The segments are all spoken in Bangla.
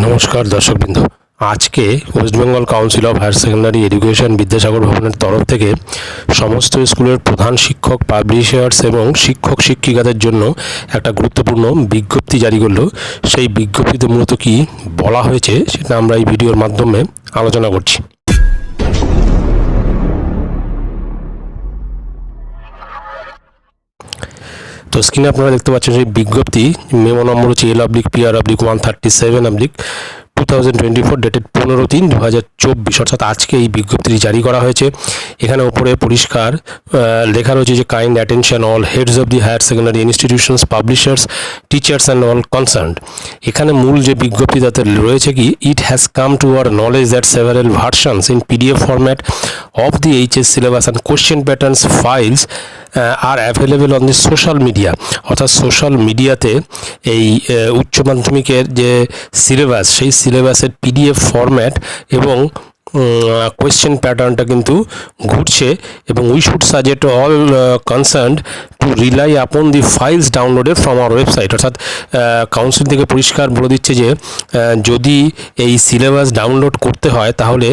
নমস্কার দর্শকবৃন্দ। আজকে West Bengal council of higher secondary education Vidyasagar ভবনের তরফ থেকে সমস্ত স্কুলের প্রধান শিক্ষক, পাবলিশার্স এবং শিক্ষক, শিক্ষিকাদের জন্য একটা গুরুত্বপূর্ণ বিজ্ঞপ্তি জারি করল। সেই বিজ্ঞপ্তিতে মূলত কি বলা হয়েছে সেটা আমরা এই ভিডিওর মাধ্যমে আলোচনা করছি। তো স্ক্রিনে আপনারা দেখতে পাচ্ছেন সেই বিজ্ঞপ্তি, মেমো নম্বর হচ্ছে L oblique PR oblique one thirty seven oblique two thousand twenty four dated পনেরো তিন দু হাজার চব্বিশ, অর্থাৎ আজকে এই বিজ্ঞপ্তিটি জারি করা হয়েছে। এখানে ওপরে পরিষ্কার লেখা রয়েছে যে kind attention all heads of the higher secondary institutions publishers teachers and all concern এখানে মূল যে বিজ্ঞপ্তি তাতে রয়েছে কি it has come to our knowledge that several versions in PDF format of the HS syllabus and question patterns files are available on the social media অর্থাৎ সোশ্যাল মিডিয়াতে এই উচ্চ মাধ্যমিকের যে সিলেবাস সেই সিলেবাসের পিডিএফ ফরম্যাট এবং কোয়েশ্চেন প্যাটার্নটা কিন্তু ঘুরছে এবং we should suggest all concern to rely upon the files downloaded from our website অর্থাৎ কাউন্সিল থেকে পরিষ্কার বলে দিচ্ছে যে যদি এই সিলেবাস ডাউনলোড করতে হয় তাহলে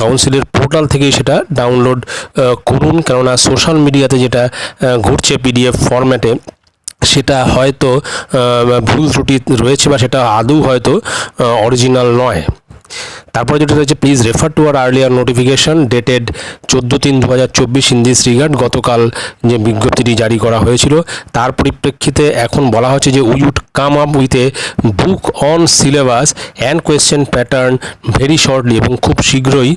কাউন্সিলের পোর্টাল থেকেই সেটা ডাউনলোড করুন। কেননা সোশ্যাল মিডিয়াতে যেটা ঘুরছে পিডিএফ ফরম্যাটে সেটা হয়তো ভুল ত্রুটি রয়েছে বা সেটা আদৌ হয়তো অরিজিনাল নয়। তারপরে যেটা রয়েছে please refer to our earlier notification dated চোদ্দ তিন দু হাজার চব্বিশ ইন দিস রিগার্ড গতকাল যে বিজ্ঞপ্তিটি জারি করা হয়েছিল তার পরিপ্রেক্ষিতে এখন বলা হচ্ছে যে we would come up with a book on syllabus and question pattern very shortly এবং খুব শীঘ্রই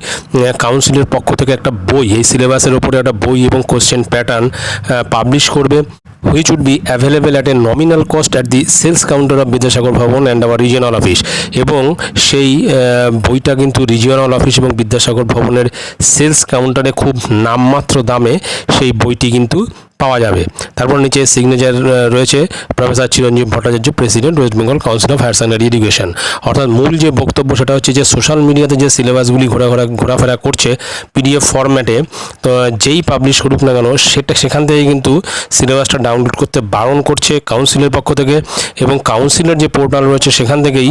কাউন্সিলের পক্ষ থেকে একটা বই এই সিলেবাসের ওপরে একটা বই এবং কোয়েশ্চেন প্যাটার্ন পাবলিশ করবে which would be available at a nominal cost at the sales counter of Vidyasagar Bhavan and our regional office এবং সেই আহ, বইটা কিন্তু রিজিওনাল অফিস এবং বিদ্যাসাগর ভবনের সেলস কাউন্টারে খুব নামমাত্র দামে সেই বইটি কিন্তু পাওয়া যাবে। তারপর নিচে সিগনেচার রয়েছে professor Chiranjib Bhattacharya president West Bengal council of higher secondary education অর্থাৎ মূল যে বক্তব্য সেটা হচ্ছে যে সোশ্যাল মিডিয়াতে যে সিলেবাসগুলি ঘোরাঘোরা, ঘোরাফেরা করছে পিডিএফ ফরম্যাটে তো যেই পাবলিশ করুক না কেন, সেটা, সেখান থেকে কিন্তু সিলেবাসটা ডাউনলোড করতে বারণ করছে কাউন্সিলের পক্ষ থেকে এবং কাউন্সিলের যে পোর্টাল রয়েছে, সেখান থেকেই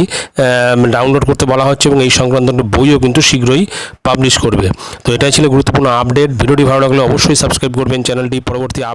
ডাউনলোড করতে বলা হচ্ছে এবং এই সংক্রান্ত বইও কিন্তু শীঘ্রই পাবলিশ করবে। তো এটাই ছিল গুরুত্বপূর্ণ আপডেট ভিডিওটি ভালো লাগলে অবশ্যই সাবস্ক্রাইব করবেন। চ্যানেলটি পরবর্তী